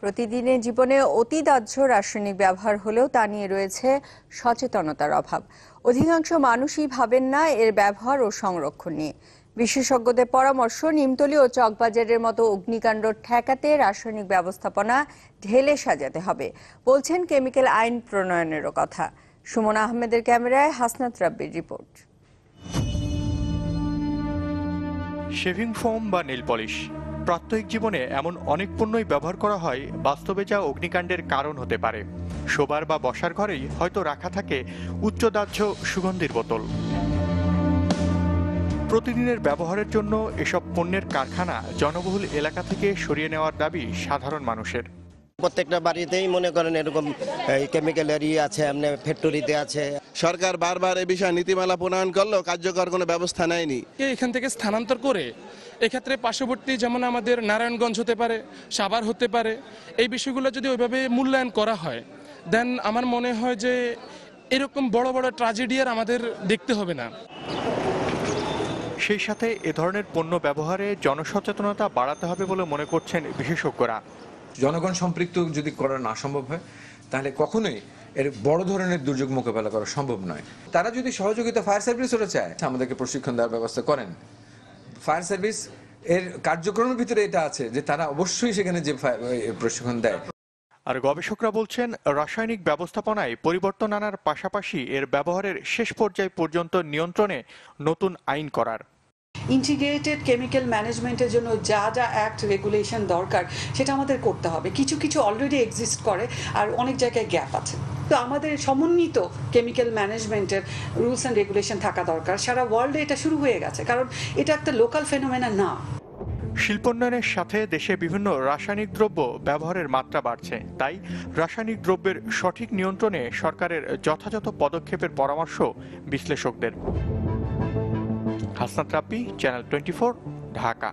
প্রতিদিনের জীবনে অতি দাহ্য রাসায়নিক ব্যবহার হলেও তা নিয়ে রয়েছে সচেতনতার অভাব। অধিকাংশ মানুষই ভাবেন না এর ব্যবহার ও সংরক্ষণ নিয়ে। বিশেষজ্ঞদের পরামর্শ, নিমতলি ও চকবাজারের মতো অগ্নিকাণ্ড ঠেকাতে রাসায়নিক ব্যবস্থাপনা ঢেলে সাজাতে হবে, বলছেন কেমিক্যাল আইন প্রণয়নেরও কথা। সুমন আহমেদের ক্যামেরায় হাসনাত রাব্বির রিপোর্ট। শেভিং ফোম বা নেল পলিশ। প্রাত্যহিক জীবনে এমন অনেক পণ্যই ব্যবহার করা হয়, বাস্তবে যা অগ্নিকাণ্ডের কারণ হতে পারে। শোবার বা বসার ঘরেই হয়তো রাখা থাকে উচ্চ দাহ্য সুগন্ধির বোতল। প্রতিদিনের ব্যবহারের জন্য এসব পণ্যের কারখানা জনবহুল এলাকা থেকে সরিয়ে নেওয়ার দাবি সাধারণ মানুষের। প্রত্যেকটা বাড়িতেই মনে করেন এরকম কেমিক্যালেরই আছে এমনি ফ্যাক্টরিতে আছে। সরকার বারবার এ বিষয়ে নীতিমালা প্রণয়ন করলেও কার্যকর কোনো ব্যবস্থা নেয়নি। কে এখান থেকে স্থানান্তর করে এক্ষেত্রে পার্শ্ববর্তী যেমন আমাদের নারায়ণগঞ্জ হতে পারে সাভার হতে পারে এই বিষয়গুলো যদি ওইভাবে মূল্যায়ন করা হয় দেন আমার মনে হয় যে এরকম বড় বড় ট্রাজেডি আর আমাদের দেখতে হবে না। সেই সাথে এ ধরনের পণ্য ব্যবহারে জনসচেতনতা বাড়াতে হবে বলে মনে করছেন বিশেষজ্ঞরা। জনগণ সম্পৃক্ত যদি করা না সম্ভব হয়, তাহলে কখনোই এর বড় ধরনের দুর্যোগ মোকাবেলা করা সম্ভব নয়। তারা যদি সহযোগিতা ফায়ার সার্ভিস ওরা চায়, আমাদেরকে প্রশিক্ষণ দেওয়ার ব্যবস্থা করেন। ফায়ার সার্ভিস এর কার্যক্রমের ভিতরে এটা আছে যে তারা অবশ্যই সেখানে যে প্রশিক্ষণ দেয়। আর গবেষকরা বলছেন, রাসায়নিক ব্যবস্থাপনায় পরিবর্তন আনার পাশাপাশি এর ব্যবহারের শেষ পর্যায় পর্যন্ত নিয়ন্ত্রণে নতুন আইন করার। ইন্টিগ্রেটেড কেমিক্যাল ম্যানেজমেন্টের জন্য যা যা অ্যাক্ট রেগুলেশন দরকার, সেটা আমাদের করতে হবে। কিছু কিছু অলরেডি এক্সিস্ট করে আর অনেক জায়গায় গ্যাপ আছে। তো আমাদের সমন্বিত কেমিক্যাল ম্যানেজমেন্টের রুলস অ্যান্ড রেগুলেশন থাকা দরকার। সারা ওয়ার্ল্ডে এটা শুরু হয়ে গেছে, কারণ এটা একটা লোকাল ফেনোমেনা না। শিল্পোন্নয়নের সাথে দেশে বিভিন্ন রাসায়নিক দ্রব্য ব্যবহারের মাত্রা বাড়ছে। তাই রাসায়নিক দ্রব্যের সঠিক নিয়ন্ত্রণে সরকারের যথাযথ পদক্ষেপের পরামর্শ বিশ্লেষকদের। Asnadrapi, Channel 24, Dhaka.